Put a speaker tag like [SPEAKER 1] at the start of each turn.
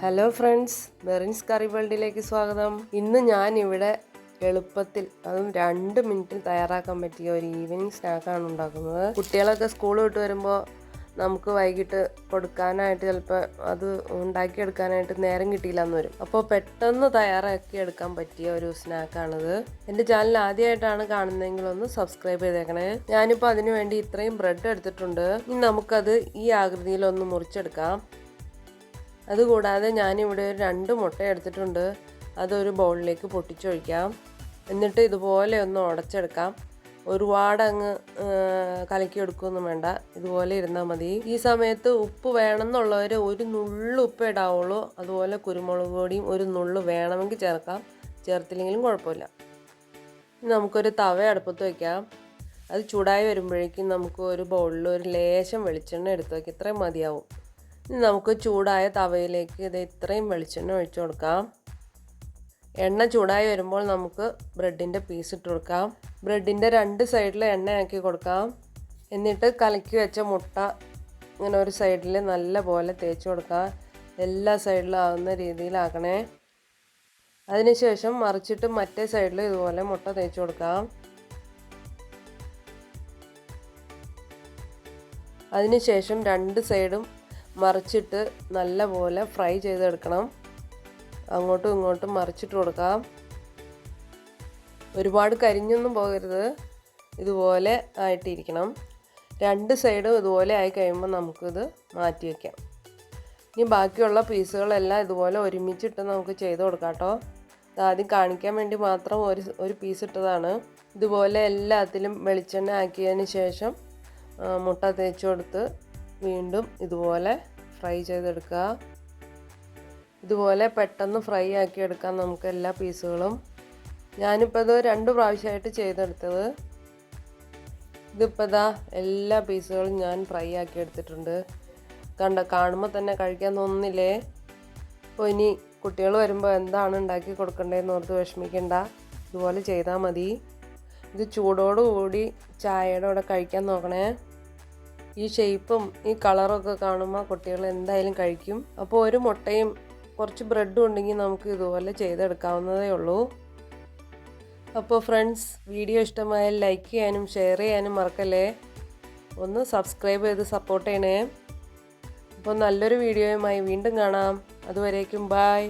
[SPEAKER 1] Hello friends മെറിൻസ് കറി വേൾഡിലേക്ക് സ്വാഗതം. ഇന്ന് ഞാൻ ഇവിടെ എളുപ്പത്തിൽ അതും രണ്ട് മിനിറ്റിൽ തയ്യാറാക്കാൻ പറ്റിയ ഒരു ഈവനിങ് സ്നാക്കാണ് ഉണ്ടാക്കുന്നത്. കുട്ടികളൊക്കെ സ്കൂൾ വിട്ട് വരുമ്പോൾ നമുക്ക് വൈകിട്ട് കൊടുക്കാനായിട്ട് ചിലപ്പോൾ അത് ഉണ്ടാക്കിയെടുക്കാനായിട്ട് നേരം കിട്ടിയില്ല എന്ന് വരും. അപ്പോൾ പെട്ടെന്ന് തയ്യാറാക്കി എടുക്കാൻ പറ്റിയ ഒരു സ്നാക്കാണിത് എന്റെ ചാനൽ ആദ്യമായിട്ടാണ് കാണുന്നതെങ്കിൽ ഒന്ന് സബ്സ്ക്രൈബ് ചെയ്തേക്കണേ. ഞാനിപ്പോൾ അതിനു വേണ്ടി ഇത്രയും ബ്രെഡ് എടുത്തിട്ടുണ്ട്. ഇനി നമുക്കത് ഈ ആകൃതിയിൽ ഒന്ന് മുറിച്ചെടുക്കാം. അതുകൂടാതെ ഞാനിവിടെ ഒരു രണ്ട് മുട്ട എടുത്തിട്ടുണ്ട്. അതൊരു ബൗളിലേക്ക് പൊട്ടിച്ചൊഴിക്കാം. എന്നിട്ട് ഇതുപോലെ ഒന്ന് ഉടച്ചെടുക്കാം. ഒരുപാട് അങ്ങ് കലക്കി എടുക്കുകയൊന്നും വേണ്ട. ഇതുപോലെ ഇരുന്നാൽ മതി. ഈ സമയത്ത് ഉപ്പ് വേണമെന്നുള്ളവർ ഒരു നുള്ളു ഉപ്പ് ഇടാവുള്ളൂ. അതുപോലെ കുരുമുളക് പൊടിയും ഒരു നുള്ളു വേണമെങ്കിൽ ചേർക്കാം. ചേർത്തില്ലെങ്കിലും കുഴപ്പമില്ല. നമുക്കൊരു തവ അടുപ്പത്ത് വയ്ക്കാം അത് ചൂടായി വരുമ്പോഴേക്കും നമുക്ക് ഒരു ബൗളിൽ ഒരു ലേശം വെളിച്ചെണ്ണ എടുത്ത് വയ്ക്കാം ഇത്രയും മതിയാവും. ഇനി നമുക്ക് ചൂടായ തവയിലേക്ക് ഇത് ഇത്രയും വെളിച്ചെണ്ണ ഒഴിച്ചു കൊടുക്കാം. എണ്ണ ചൂടായി വരുമ്പോൾ നമുക്ക് ബ്രെഡിന്റെ പീസ് ഇട്ട് കൊടുക്കാം. ബ്രെഡിന്റെ രണ്ട് സൈഡിൽ എണ്ണയാക്കി കൊടുക്കാം. എന്നിട്ട് കലക്കി വെച്ച മുട്ട ഇങ്ങനെ ഒരു സൈഡിൽ നല്ല പോലെ തേച്ച് കൊടുക്കാം. എല്ലാ സൈഡിലും ആവുന്ന രീതിയിലാക്കണേ. അതിനുശേഷം മറിച്ചിട്ട് മറ്റേ സൈഡിൽ ഇതുപോലെ മുട്ട തേച്ച് കൊടുക്കാം. അതിനുശേഷം രണ്ട് സൈഡും മറിച്ചിട്ട് നല്ല പോലെ ഫ്രൈ ചെയ്തെടുക്കണം. അങ്ങോട്ടും ഇങ്ങോട്ടും മറിച്ചിട്ട് കൊടുക്കാം. ഒരുപാട് കരിഞ്ഞൊന്നും പോകരുത്. ഇതുപോലെ ആയിട്ടിരിക്കണം. രണ്ട് സൈഡും ഇതുപോലെ ആയി കഴിയുമ്പോൾ നമുക്കിത് മാറ്റി വയ്ക്കാം ഇനി ബാക്കിയുള്ള പീസുകളെല്ലാം ഇതുപോലെ ഒരുമിച്ചിട്ട് നമുക്ക് ചെയ്ത് കൊടുക്കാം കേട്ടോ. ആദ്യം കാണിക്കാൻ വേണ്ടി മാത്രം ഒരു ഒരു പീസ് ഇട്ടതാണ്. ഇതുപോലെ എല്ലാത്തിലും വെളിച്ചെണ്ണ ആക്കിയതിന് ശേഷം മുട്ട തേച്ച് കൊടുത്ത് വീണ്ടും ഇതുപോലെ ഫ്രൈ ചെയ്തെടുക്കുക. ഇതുപോലെ പെട്ടെന്ന് ഫ്രൈ ആക്കി എടുക്കാം നമുക്ക് എല്ലാ പീസുകളും ഞാനിപ്പോൾ ഇത് രണ്ട് പ്രാവശ്യമായിട്ട് ചെയ്തെടുത്തത്. ഇതിപ്പോൾ ഇതാ എല്ലാ പീസുകളും ഞാൻ ഫ്രൈ ആക്കി എടുത്തിട്ടുണ്ട് കണ്ട കാണുമ്പോൾ തന്നെ കഴിക്കാൻ തോന്നുന്നില്ലേ? അപ്പോൾ ഇനി കുട്ടികൾ വരുമ്പോൾ എന്താണ് ഉണ്ടാക്കി കൊടുക്കേണ്ടതെന്ന് ഓർത്ത് വിഷമിക്കണ്ട. ഇതുപോലെ ചെയ്താൽ മതി. ഇത് ചൂടോടുകൂടി ചായയുടെ കൂടെ കഴിക്കാൻ നോക്കണേ. ഈ ഷേപ്പും ഈ കളറൊക്കെ കാണുമ്പോൾ കുട്ടികൾ എന്തായാലും കഴിക്കും. അപ്പോൾ ഒരു മുട്ടയും കുറച്ച് ബ്രെഡും ഉണ്ടെങ്കിൽ നമുക്ക് ഇതുപോലെ ചെയ്തെടുക്കാവുന്നതേ ഉള്ളൂ. അപ്പോൾ ഫ്രണ്ട്സ് വീഡിയോ ഇഷ്ടമായാൽ ലൈക്ക് ചെയ്യാനും ഷെയർ ചെയ്യാനും മറക്കല്ലേ? ഒന്ന് സബ്സ്ക്രൈബ് ചെയ്ത് സപ്പോർട്ട് ചെയ്യണേ. അപ്പോൾ നല്ലൊരു വീഡിയോയുമായി വീണ്ടും കാണാം. അതുവരേക്കും ബായ്